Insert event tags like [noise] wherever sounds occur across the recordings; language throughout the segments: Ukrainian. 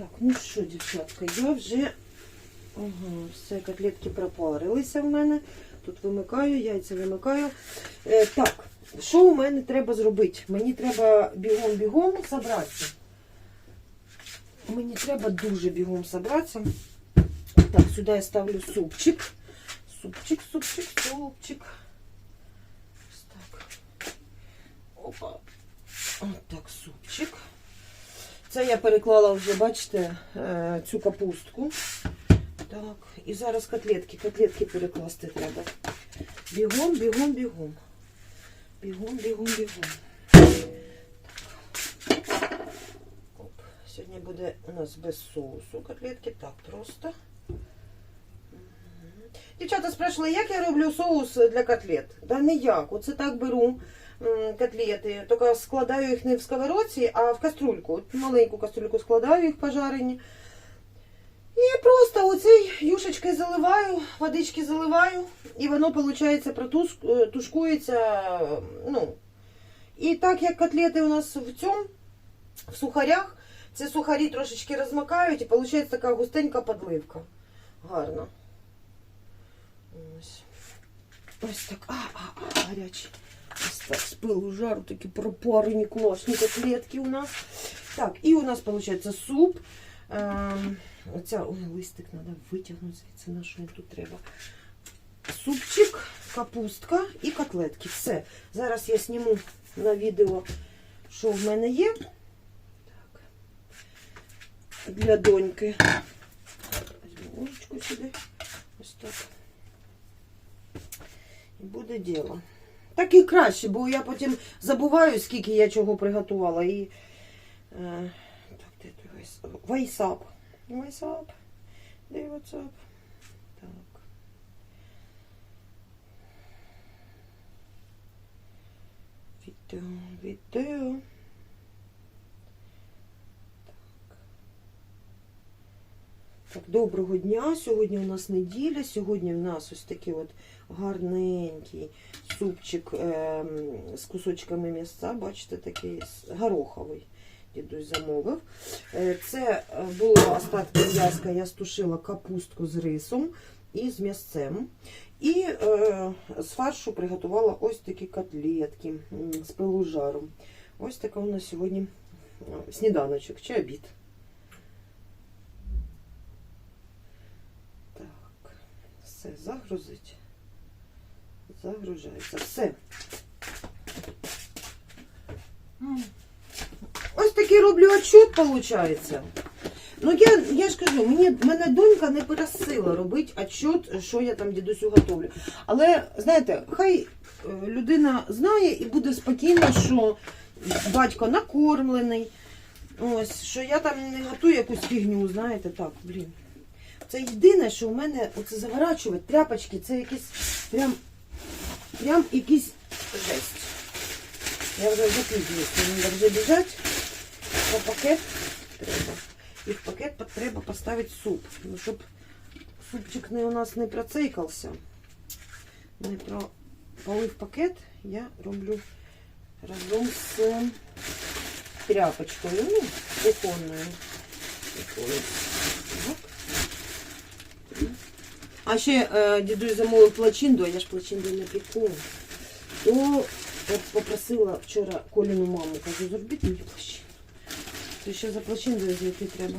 Так, ну що, дівчатка, я вже. Ага, все, котлетки пропарилися в мене. Тут вимикаю, яйця вимикаю. Е, так, що у мене треба зробити? Мені треба бігом-бігом зібратися. Мені треба дуже бігом зібратися. Так, сюди я ставлю супчик. Супчик, супчик, супчик. Ось так. Опа. От так, супчик. Це я переклала вже, бачите, е, цю капустку. Так, і зараз котлетки. Котлетки перекласти треба. Бігом, бігом, бігом. Бігом, бігом, бігом. Так. Оп. Сьогодні буде у нас без соусу котлетки. Так, просто. Дівчата спрашивали, як я роблю соус для котлет? Да ніяк. Оце так беру котлети, тільки складаю їх не в сковородці, а в каструльку. Маленьку каструльку складаю їх пожарені. І просто оцей юшечкою заливаю, водички заливаю, і воно, виходить, протушкується. Ну. І так як котлети у нас в цьому, в сухарях, ці сухарі трошечки розмакають, і виходить така густенька подливка. Гарно. Ось. Ось так. А, а, а, гарячі. Так, з пилу жару такі пропарені класні котлетки у нас. Так, і у нас виходить суп. Ем, оця, ой, листик треба витягнути звідси, на що тут треба. Супчик, капустка і котлетки. Все. Зараз я зніму на відео, що в мене є. Так. Для доньки. Візьму ложечку сюди. Ось так. І буде діло. Так і краще, бо я потім забуваю, скільки я чого приготувала. І, е, так, де той вайсап? Вайсап. Де вайсап? Так. Відео, відео. Так, доброго дня. Сьогодні у нас неділя. Сьогодні у нас ось такий от гарненький супчик ем, з кусочками м'яса. Бачите, такий гороховий. Дідусь замовив. Е, Це е, було остатки м'яска. Я стушила капустку з рисом і з м'ясцем. І е, з фаршу приготувала ось такі котлетки з пилужаром. Ось така у нас сьогодні е, сніданочок чи обід. Так, все, загрузить. Загружається. Все. Ось такий роблю отчет, виходить. Ну, я, я ж кажу, мені, мене донька не пересила робити отчет, що я там дідусю готовлю. Але, знаєте, хай е, людина знає і буде спокійна, що батько накормлений. Ось, що я там не готую якусь фігню, знаєте, так, блін. Це єдине, що у мене оце заворачувати тряпочки, це якийсь прям, прям якийсь жесть. Я вже запізнююся, мені вже біжать. По пакет треба. І в пакет по- треба поставити суп. Ну, щоб супчик не у нас не процейкався. Не пропалив пакет, я роблю разом з тряпочкою, ну, кухонною. Такою. А ще е, дідусь замовив плачинду, а я ж плачинду не піку. То от попросила вчора Коліну маму, кажу, зробіть мені плачинду. То ще за плачиндою зайти треба.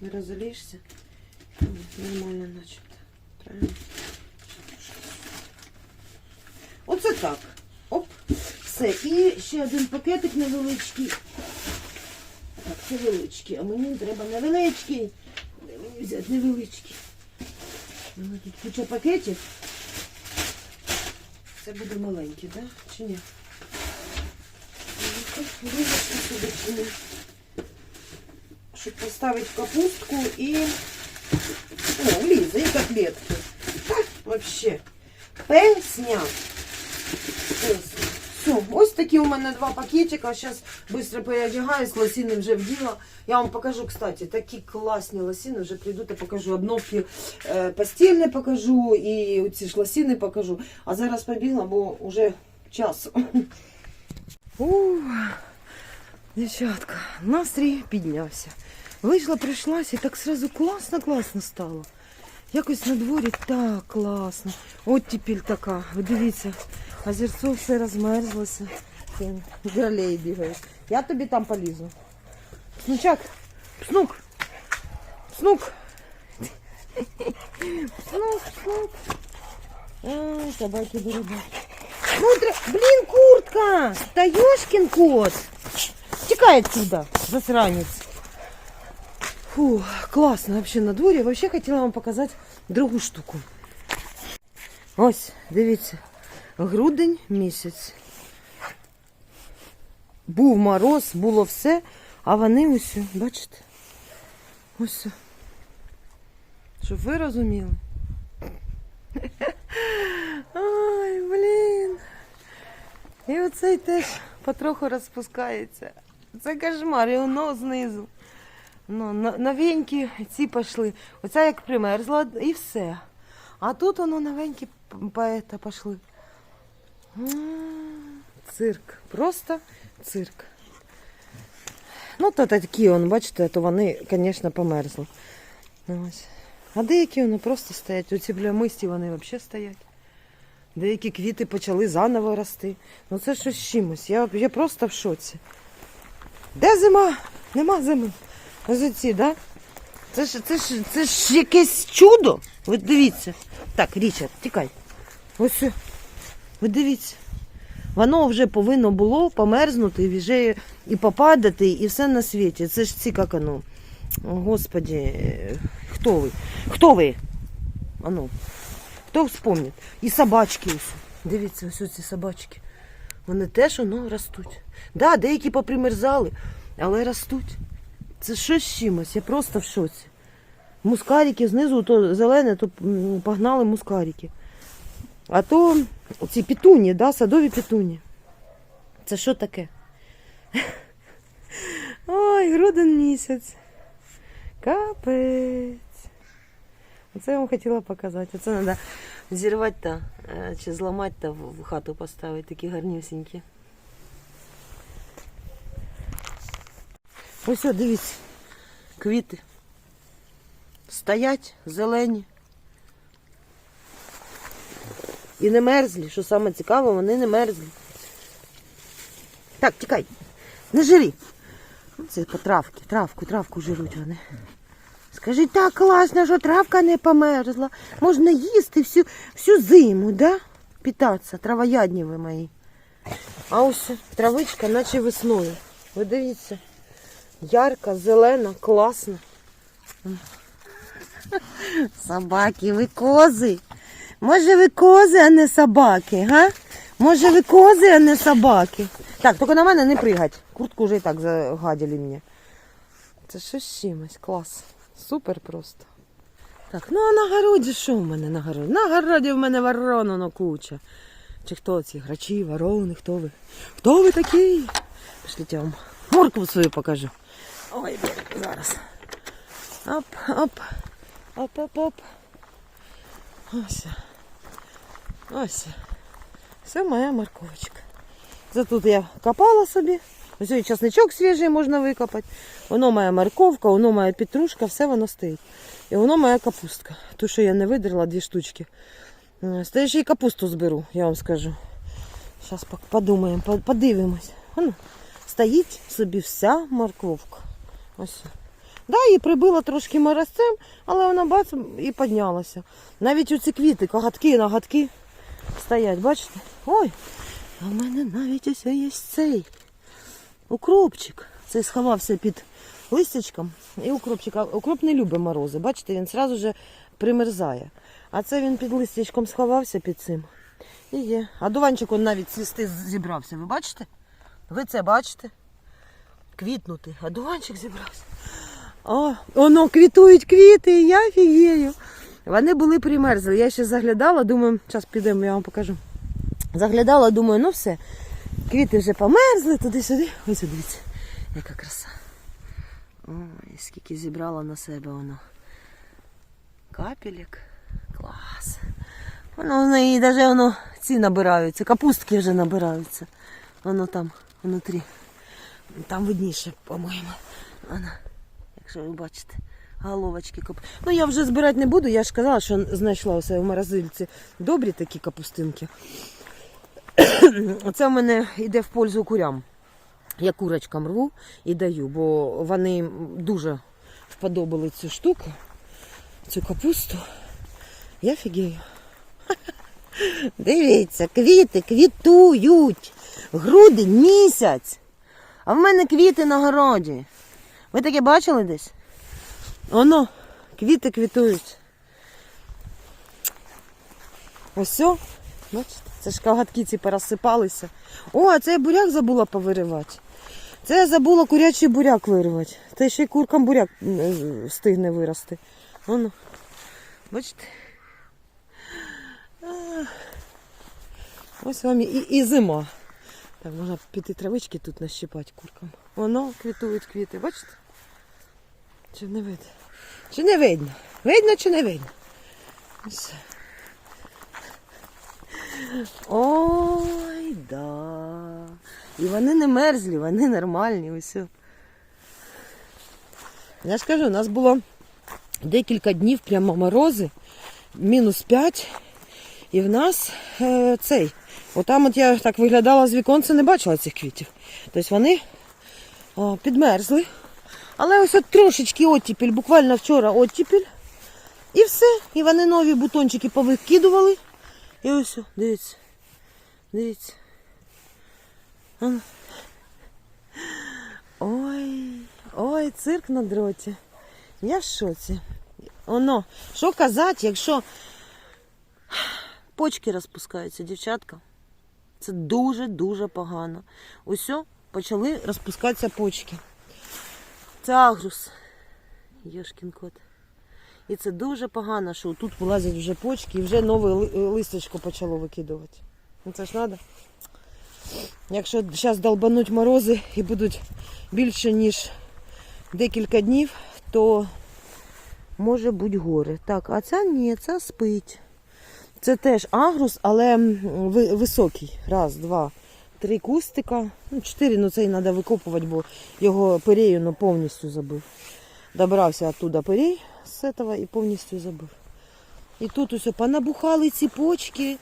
Не розолієшся? Нормально начебто. Правильно? Оце так. Оп. Все. І ще один пакетик невеличкий. Це величкий, а мені треба невеличкий. Де мені взяти невеличкий? У тут куча пакетів. Це буде маленький, так? Да? Чи ні? Щоб поставити капустку і... О, Ліза, і котлетки. Так. Песня. Песня. Все, ось такі у мене два пакетика. Зараз швидко переодягаюсь, лосіни вже вділа. Я вам покажу, кстати, такі класні лосіни. Вже прийду, я покажу обновки е, постільне покажу і ці ж лосіни покажу. А зараз побігла, бо вже час. [laughs] Ух. Дівчатка, настрій піднявся. Вийшла, прийшлася і так сразу класно-класно стало. Якось на дворі так класно. От тепер така. Ви дивіться, озерцо все розмерзлося. Він Гралей [laughs] бігає. Я тобі там полізу. Снучак, пснук, пснук. Пснук, пснук. Ай, собаки дороги. Смотри, блин, куртка! Да ёшкин кот! Текай отсюда, засранец. Фу, классно вообще на дворі. Вообще хотіла вам показати другу штуку. Ось, дивіться, грудень місяць. Був мороз, було все, а вони ось, бачите? Ось. Щоб ви розуміли. [laughs] Ай, блін. І оцей теж потроху розпускається. Це кошмар, і воно знизу. Ну, новенькі ці пішли. Оця як примерзла і все. А тут воно новенькі поета пішли. Цирк. Просто цирк. Ну, то такі, он, бачите, то вони, звісно, померзли. Ось. А деякі вони просто стоять. Оці блямисті вони взагалі стоять. Деякі квіти почали заново рости. Ну це щось з чимось. Я, я просто в шоці. Де зима? Нема зими. Ось оці, да? Це ж, це ж, це ж якесь чудо. Ви дивіться. Так, Річард, тікай. Ось. Ви дивіться. Воно вже повинно було померзнути і вже і попадати, і все на світі. Це ж ці, як воно. О, Господі, е, хто ви? Хто ви? Ану. Хто вспомнить? І собачки ось. Дивіться, ось ці собачки. Вони теж воно ростуть. Да, деякі попримерзали, але ростуть. Це щось з чимось, я просто в шоці. Мускарики знизу, то зелене, то погнали мускарики. А то ці пітуні, да, садові пітуні. Це що таке? Ой, груден місяць. Капець. Оце я вам хотіла показати. Оце треба зірвати та е, чи зламати та в в хату поставити, такі гарнюсінькі. Ось, дивіться, квіти. Стоять зелені. І не мерзлі, що саме цікаво, вони не мерзлі. Так, тікай, не жири. Це по травки, травку, травку жируть вони. Скажіть, так класно, що травка не померзла. Можна їсти всю, всю зиму, да? Питатися, травоядні ви мої. А ось травичка, наче весною. Ви дивіться. Ярка, зелена, класна. Собаки, ви кози. Може ви кози, а не собаки, га? Може ви кози, а не собаки. Так, тільки на мене не пригать. Куртку вже і так загадили мені. Це щось з чимось, клас. Супер просто. Так, ну а на городі що в мене на городі? На городі в мене ворононо куча. Чи хто ці грачі, ворони, хто ви? Хто ви такі? Пішліть я вам моркву свою покажу. Ой, зараз. Оп, оп. Оп, оп, оп. Ось. Ось. Це моя морковочка. Це тут я копала собі. Ось і часничок свіжий можна викопати. Воно моя морковка, воно моя петрушка, все воно стоїть. І воно моя капустка. Ту, що я не видерла, дві штучки. Та ще й капусту зберу, я вам скажу. Зараз подумаємо, подивимось. Воно стоїть собі вся морковка. Ось. Да, її прибило трошки морозцем, але вона бац і піднялася. Навіть оці квіти, коготки, ноготки стоять, бачите? Ой, а в мене навіть ось є цей укропчик. Цей сховався під листячком. І укропчик. А укроп не любить морози. Бачите, він одразу же примерзає. А це він під листячком сховався під цим. І є. А дуванчик он навіть цвісти зібрався. Ви бачите? Ви це бачите? Квітнути. А дуванчик зібрався. О, воно квітують квіти, я фігею. Вони були примерзли. Я ще заглядала, думаю, зараз підемо, я вам покажу. Заглядала, думаю, ну все. Квіти вже померзли, туди-сюди. Ось дивіться, яка краса. Ой, скільки зібрала на себе воно. Капелек. Клас. Воно в неї навіть воно ці набираються, капустки вже набираються. Воно там внутрі. Там видніше, по-моєму. Ано, якщо ви бачите, головочки кап. Ну я вже збирати не буду, я ж казала, що знайшла усе в морозильці. Добрі такі капустинки. Це в мене йде в пользу курям. Я курочкам рву і даю, бо вони дуже вподобали цю штуку, цю капусту. Я фігею. [laughs] Дивіться, квіти квітують. Грудень місяць. А в мене квіти на городі. Ви таке бачили десь? Оно, квіти квітують. Ось все. Бачите, це ж кагатки ці порозсипалися. О, а це я буряк забула повиривати. Це я забула курячий буряк виривати. Та ще й куркам буряк е, встигне вирости. Воно. Бачите? Ось вам і, і зима. Так, можна піти травички тут нащипати куркам. Воно квітують квіти, бачите? Чи не видно? Чи не видно? Видно чи не видно? Ось. Ой, да. І вони не мерзлі, вони нормальні, усе. Я ж кажу, у нас було декілька днів прямо морози, мінус 5. І в нас е, цей. Отам от я так виглядала з віконця, не бачила цих квітів. Тобто вони о, підмерзли. Але ось от трошечки оттіпіль, буквально вчора оттіпіль. І все. І вони нові бутончики повикидували. І ось, дивіться. Дивіться. Ой, ой, цирк на дроті. Я в шоці. Оно, що казати, якщо почки розпускаються, дівчатка. Це дуже-дуже погано. Усьо почали розпускатися почки. Це агрус. Єшкін кот. І це дуже погано, що тут вилазять вже почки і вже нове листочко почало викидувати. Ну це ж треба. Якщо зараз долбануть морози і будуть більше, ніж декілька днів, то може бути горе. Так, а ця ні, ця спить. Це теж агрус, але високий. Раз, два, три кустика. Ну, чотири, ну цей треба викопувати, бо його перею ну, повністю забив. Добрався оттуда перей з цього і повністю забив. І тут усе понабухали ці почки.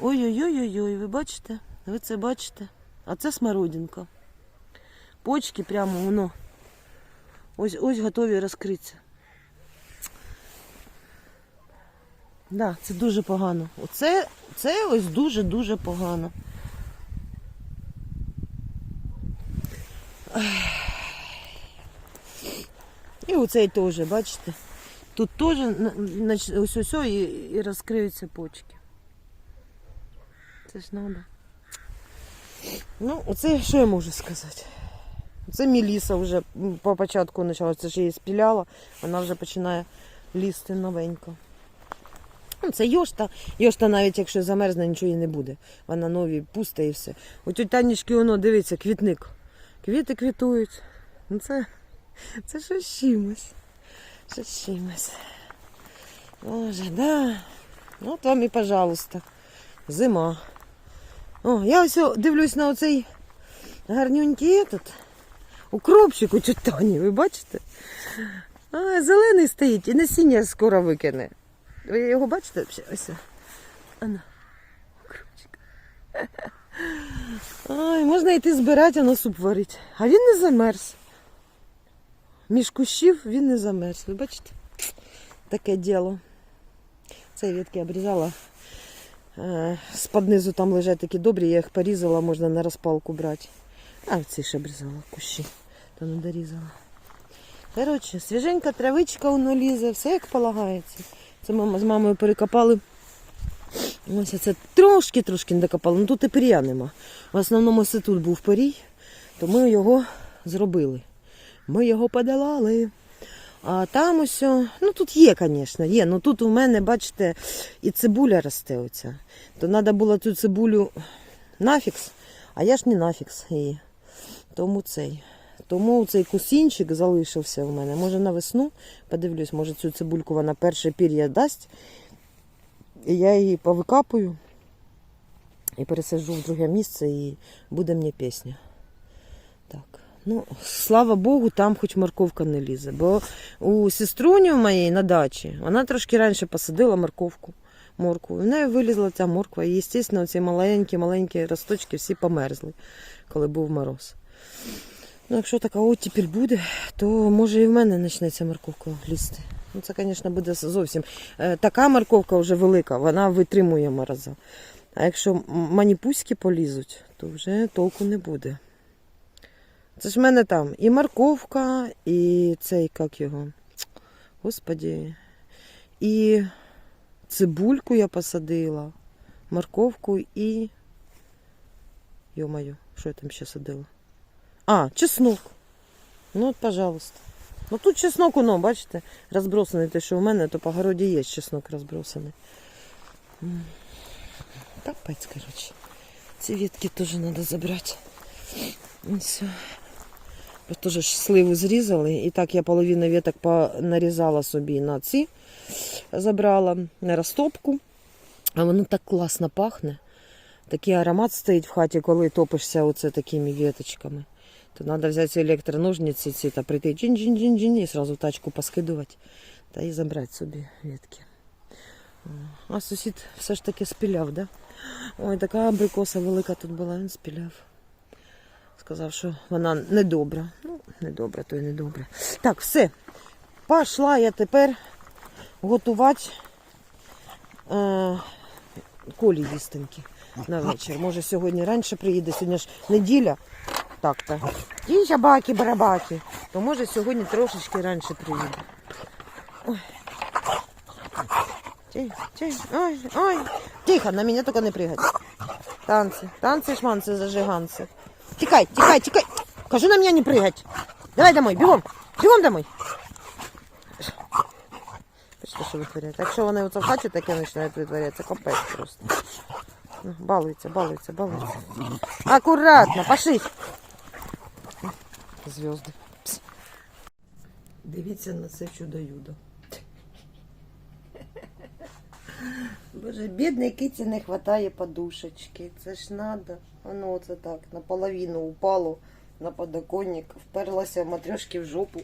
Ой-ой-ой-ой, ви бачите? Ви це бачите? А це смородинка. Почки прямо воно. Ось ось готові розкритися. Да, це дуже погано. Оце це ось дуже-дуже погано. І оцей теж, бачите? Тут теж ось ось і, і розкриються почки. Це ж треба. Ну, оце що я можу сказати? Це Міліса вже по початку почала, це ж її спіляла, вона вже починає лізти новенько. Ну, це йошта. Йошта навіть якщо замерзне, нічого і не буде. Вона нові пусте і все. У тьоті Танечки воно, дивіться, квітник. Квіти квітують. Ну це, це щось чимось. Щось чимось. Боже, да. Ну, от вам і, пожалуйста. Зима. О, я ось дивлюсь на оцей гарнюнький этот. Укропчик у тьоті ви бачите? А, зелений стоїть і насіння скоро викине. Ви його бачите? Ось. Укропчик. Ай, можна йти збирати, а на суп варити. А він не замерз. Між кущів він не замерз. Ви бачите? Таке діло. Це ветки обрізала. Е, низу там лежать такі добрі, я їх порізала, можна на розпалку брати. А ці ж обрізала кущі, то не дорізала. Коротше, свіженька травичка воно лізе, все як полагається. Це мама з мамою перекопали. Ось це трошки-трошки не докопали. Ну тут і пирія нема. В основному ось тут був пирій, то ми його зробили. Ми його подолали. А там ось, ну тут є, звісно, є. Ну тут у мене, бачите, і цибуля росте оця. То треба було цю цибулю нафікс, а я ж не нафікс її. Тому цей. Тому цей кусінчик залишився в мене. Може на весну подивлюсь, може цю цибульку вона перше пір'я дасть. І я її повикапую і пересаджу в друге місце, і буде мені пісня. Так, Ну, слава Богу, там хоч морковка не лізе. Бо у сеструні моєї на дачі вона трошки раніше посадила морковку. Моркву. І в неї вилізла ця морква. І, звісно, ці маленькі-маленькі росточки всі померзли, коли був мороз. Ну, якщо така оттепель буде, то може і в мене почнеться морковка лізти. Ну, це, звісно, буде зовсім. Е, Така морковка вже велика, вона витримує мороза. А якщо маніпуськи полізуть, то вже толку не буде. Це ж в мене там і морковка, і цей, як його. Господі. І цибульку я посадила, морковку і. Йо-моє, що я там ще садила? А, чеснок. Ну, от, пожалуйста. Ну тут чеснок, воно, бачите, розбросаний те, що у мене, то по городі є чеснок розбросаний. Капець, коротше. Ці ветки теж треба забрати. Все. Теж сливу зрізали. І так я половину веток нарізала собі на ці, забрала на розтопку. А воно так класно пахне. Такий аромат стоїть в хаті, коли топишся оце такими веточками. То треба взяти електроножниці ці та прийти джин-джин-джин-джин і одразу в тачку поскидувати та і забрати собі ветки. А сусід все ж таки спіляв, да? Ой, така абрикоса велика тут була, він спіляв. Сказав, що вона недобра. Ну, недобра, то й недобра. Так, все. Пішла я тепер готувати е, колі їстеньки на вечір. Може сьогодні раніше приїде, сьогодні ж неділя Так-то. Ті жабаки, барабаки. То може сьогодні трошечки раніше приїде. Ой. Тихо, тихо, ой, ой. Тихо, на меня только не прыгать. Танцы, танцы, шманцы, зажиганцы. Тикай, тикай, тикай. Кажу на меня не прыгать. Давай домой, бегом, бегом домой. Бачите, що витворяє. Так що вони оце в хаті таке починають витворяти, це капець просто. Ну, Балується, балується, балується. Акуратно, пошли. Зв'язки. Дивіться на це чудо-юдо. Боже, бідній киці не вистачає подушечки. Це ж надо. Воно оце так, наполовину упало на подоконник, вперлася матрьошки в жопу.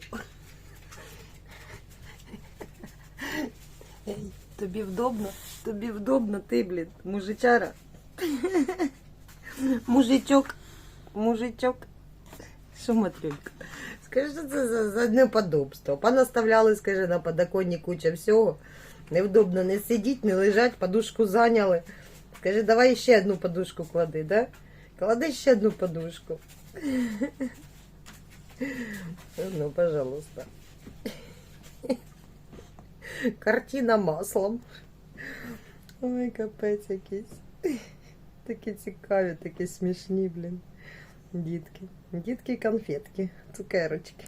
Тобі вдобно? Тобі вдобно, ти, блін, мужичара. Мужичок, мужичок. Що матрюлька? Скажи, що це за, за неподобство. Понаставляли, скажи, на подоконник куча всього. Невдобно не сидіть, не лежать, подушку зайняли. Скажи, давай ще одну подушку клади, да? Клади ще одну подушку. Ну, пожалуйста. Картина маслом. Ой, капець якийсь. Такі цікаві, такі смішні, блін. Дітки. дітки-конфетки, цукерочки.